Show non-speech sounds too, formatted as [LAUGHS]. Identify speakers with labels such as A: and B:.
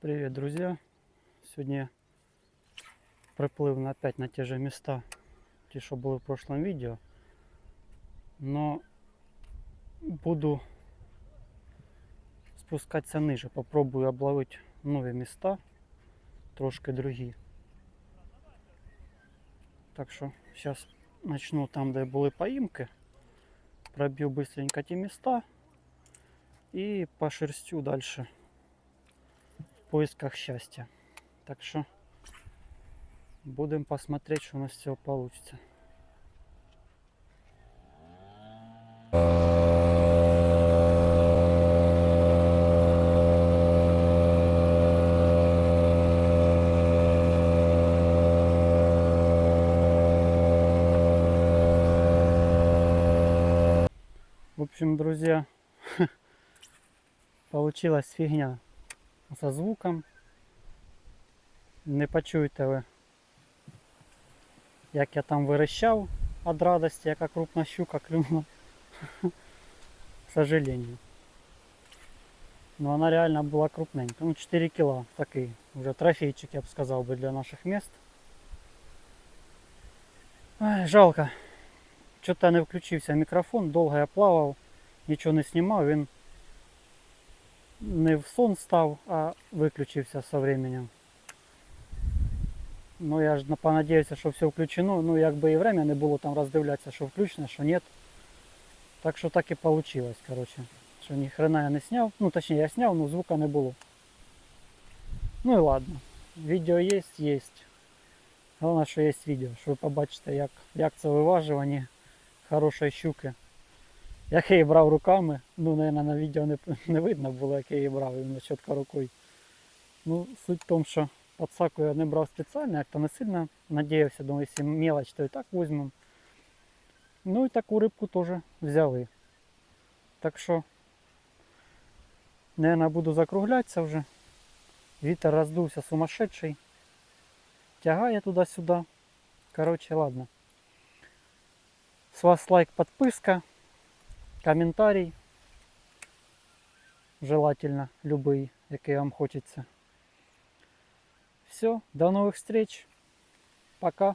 A: Привет, друзья! Сегодня приплив на опять на те же места, те, что были в прошлом видео. Но буду спускаться ниже. Попробую обловить новые места, трошки другие. Так что сейчас начну там, где були поимки. Пробью быстренько ті места и пошерстю дальше поисках счастья. Так что будем посмотреть, что у нас все получится. В общем, друзья, [LAUGHS] получилась фигня со звуком. Не почуєте ви, як я там вирощав від радості, яка крупна щука клюнула. К [LAUGHS] сожалению. Но она реально была крупненькая. Ну, 4 кило такий. Уже трофейчик, я бы сказал бы, для наших мест. Ай, жалко. Что-то не включився мікрофон, довго я плавав, нічого не знімав, він не в сон став, а виключився со временем. Ну я ж на- понадіявся, що все включено. Ну якби і время не було там роздивлятися, що включено, що нет. Так що так і получилось, короче. Що ні хрена я не сняв. Ну точніше я сняв, но звука не було. Ну і ладно. Відео є, є. Головне, що є відео, що ви побачите, як, як це виважування хорошої щуки. Як я її брав руками, ну, наверное, на відео не, не видно було, як я її брав іменно чітко рукою. Ну, суть в тому, що подсаку я не брав спеціально, як то не сильно надіявся, думаю, якщо мелочь, то і так візьмемо. Ну і таку рибку теж взяли. Так що, наверное, буду закруглятися вже. Вітер роздувся сумасшедший. Тягає туди-сюди. Короче, ладно. С вас лайк, подписка, комментарий. Желательно любий, який вам хочеться. Все, до новых встреч. Пока.